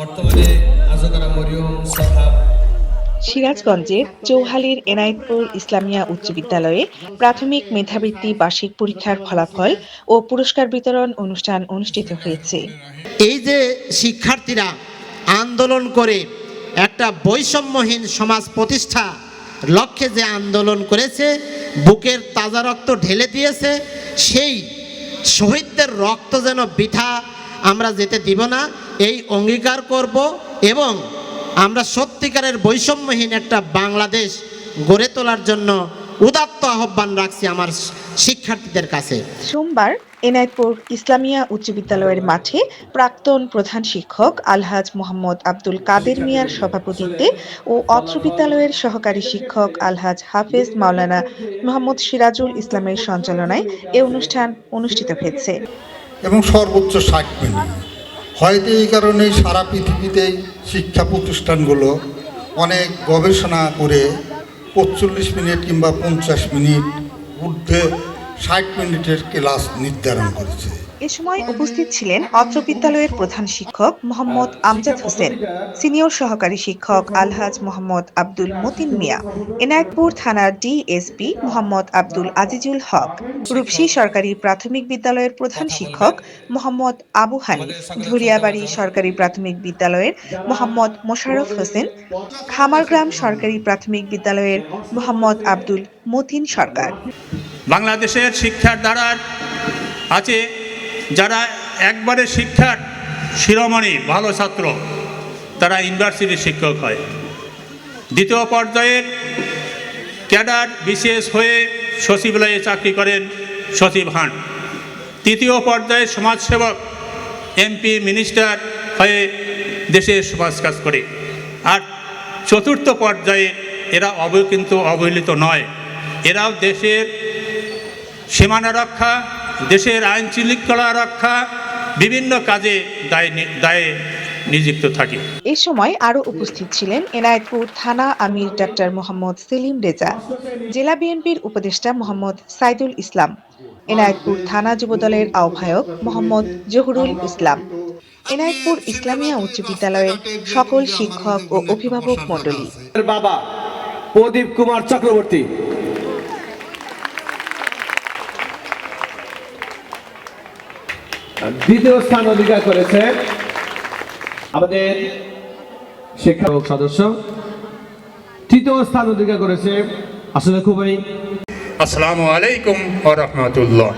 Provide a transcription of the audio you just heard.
বর্তমানে আজকারা মরিয়ম সাহাব। সিরাজগঞ্জের চৌহালির এনায়েতপুর ইসলামিয়া উচ্চ বিদ্যালয়ে প্রাথমিক মেধাবৃত্তি বার্ষিক পরীক্ষার ফলাফল ও পুরস্কার বিতরণ অনুষ্ঠান অনুষ্ঠিত হয়েছে। এই যে শিক্ষার্থীরা আন্দোলন করে একটা বৈষম্যহীন সমাজ প্রতিষ্ঠা লক্ষ্যে যে আন্দোলন করেছে বুকের তাজা রক্ত ঢেলে দিয়েছে সেই শহীদদের রক্ত যেন বৃথা আমরা যেতে দিব না, এই অঙ্গীকার করব এবং আমরা সত্যিকারের বৈষম্যহীন একটা বাংলাদেশ গড়ে তোলার জন্য উদাত্ত আহ্বান রাখছি আমার শিক্ষার্থীদের কাছে। সোমবার এনায়েতপুর ইসলামিয়া উচ্চ বিদ্যালয়ের মাঠে প্রাক্তন প্রধান শিক্ষক আলহাজ মোহাম্মদ আব্দুল কাদের মিয়ার সভাপতিত্বে ও অত্র বিদ্যালয়ের সহকারী শিক্ষক আলহাজ হাফেজ মাওলানা মোহাম্মদ সিরাজুল ইসলামের সঞ্চালনায় এ অনুষ্ঠান অনুষ্ঠিত হয়েছে। এবং সর্বোচ্চ ষাট মিনিট হয়তো এই কারণেই সারা পৃথিবীতেই শিক্ষা প্রতিষ্ঠানগুলো অনেক গবেষণা করে পঁচল্লিশ মিনিট কিংবা পঞ্চাশ মিনিট ঊর্ধ্বে ষাট মিনিটের ক্লাস নির্ধারণ করেছে। এ সময় উপস্থিত ছিলেন অত্র বিদ্যালয়ের প্রধান শিক্ষক মোহাম্মদ আমজাদ হোসেন, সিনিয়র সহকারী শিক্ষক আলহাজ মোহাম্মদ আব্দুল মতিন মিয়া, এনায়েতপুর থানার ডিএসপি মোহাম্মদ আব্দুল আজিজুল হক রূপসী সরকারি প্রাথমিক বিদ্যালয়ের প্রধান শিক্ষক মোহাম্মদ আবু হানিফ, ধুরিয়াবাড়ি সরকারি প্রাথমিক বিদ্যালয়ের মোহাম্মদ মোশাররফ হোসেন, খামারগ্রাম সরকারি প্রাথমিক বিদ্যালয়ের মোহাম্মদ আব্দুল মতিন সরকার। বাংলাদেশের শিক্ষার দ্বারার আছে, যারা একবারে শিক্ষার শিরোমণি, ভালো ছাত্র, তারা ইউনিভার্সিটির শিক্ষক হয়। দ্বিতীয় পর্যায়ের ক্যাডার বিশেষ হয়ে সচিবালয়ে চাকরি করেন সচিব হান। তৃতীয় পর্যায়ে সমাজসেবক, এমপি, মিনিস্টার হয়ে দেশের সমাজ কাজ করে। আর চতুর্থ পর্যায়ে এরা অব, কিন্তু অবহেলিত নয়। এরাও দেশের সীমানা রক্ষা দেশের আইন শৃঙ্খলা রক্ষা বিভিন্ন কাজে দায় দায়ে নিযুক্ত থাকে। এ সময় আরও উপস্থিত ছিলেন এনায়েতপুর থানা আমির ডাক্তার মোহাম্মদ সেলিম রেজা জেলা বিএনপির উপদেষ্টা মোহাম্মদ সাইদুল ইসলাম এনায়েতপুর থানা যুবদলের আহ্বায়ক মোহাম্মদ জহুরুল ইসলাম। এনায়েতপুর ইসলামিয়া উচ্চ বিদ্যালয়ের সকল শিক্ষক ও অভিভাবক মণ্ডলী। বাবা প্রদীপ কুমার চক্রবর্তী দ্বিতীয় স্থান অধিকার করেছে আমাদের শিক্ষক সদস্য। তৃতীয় স্থান অধিকার করেছে আসলে খুবই আসসালামু আলাইকুম ও রহমতুল্লাহ।